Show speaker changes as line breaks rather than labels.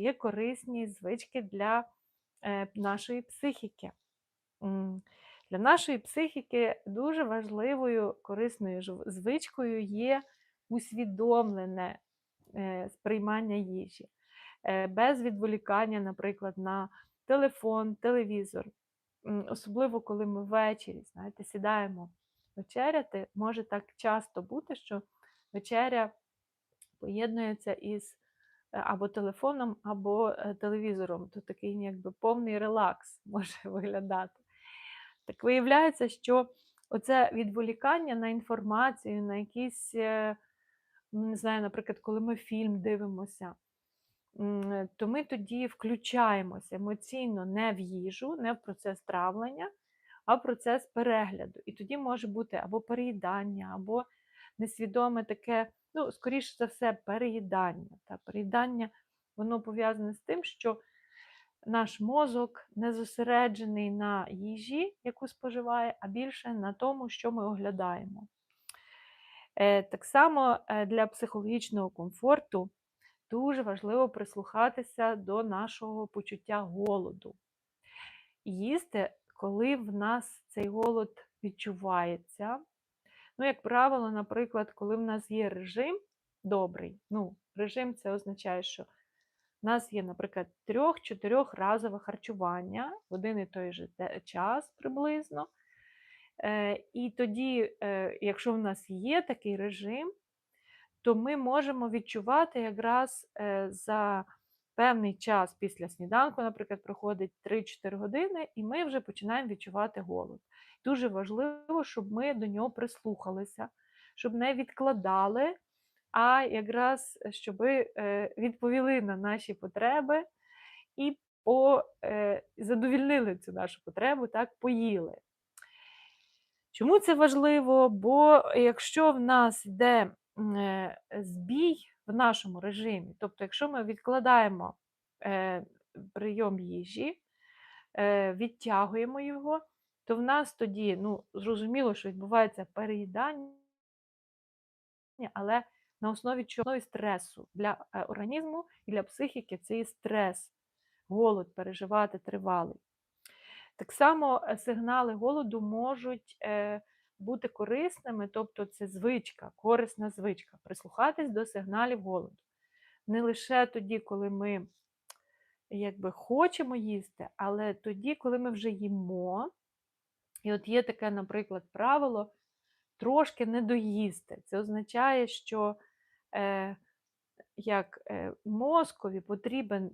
є корисні звички для е, нашої психіки. Для нашої психіки дуже важливою корисною звичкою є усвідомлене е, сприймання їжі, е, без відволікання, наприклад, на телефон, телевізор. Особливо, коли ми ввечері, знаєте, сідаємо вечеряти, може так часто бути, що вечеря поєднується із або телефоном, або е, телевізором. То такий якби повний релакс може виглядати. Так виявляється, що оце відволікання на інформацію, на якісь, е, ну, не знаю, наприклад, коли ми фільм дивимося, то ми тоді включаємося емоційно не в їжу, не в процес травлення, а в процес перегляду. І тоді може бути або переїдання, або несвідоме таке, ну, скоріше за все, переїдання. Та переїдання воно пов'язане з тим, що наш мозок не зосереджений на їжі, яку споживає, а більше на тому, що ми оглядаємо. Е, Так само е, для психологічного комфорту дуже важливо прислухатися до нашого почуття голоду. Їсти, коли в нас цей голод відчувається. Ну, як правило, наприклад, коли в нас є режим добрий, ну, режим це означає, що в нас є, наприклад, трьох-чотирьох разове харчування в один і той же час приблизно. Е, І тоді, е, якщо в нас є такий режим, то ми можемо відчувати якраз е, за певний час після сніданку, наприклад, проходить 3-4 години, і ми вже починаємо відчувати голод. Дуже важливо, щоб ми до нього прислухалися, щоб не відкладали, а якраз щоб відповіли на наші потреби і по, е, задовільнили цю нашу потребу, так, поїли. Чому це важливо? Бо якщо в нас йде е, збій в нашому режимі, тобто, якщо ми відкладаємо е, прийом їжі, е, відтягуємо його, то в нас тоді, ну, зрозуміло, що відбувається переїдання, але на основі чого? Стресу для е, організму і для психіки це є стрес, голод переживати тривалий. Так само е, сигнали голоду можуть е, бути корисними, тобто це звичка, корисна звичка, прислухатись до сигналів голоду. Не лише тоді, коли ми якби хочемо їсти, але тоді, коли ми вже їмо. І от є таке, наприклад, правило трошки не доїсти. Це означає, що е, як е, мозкові потрібен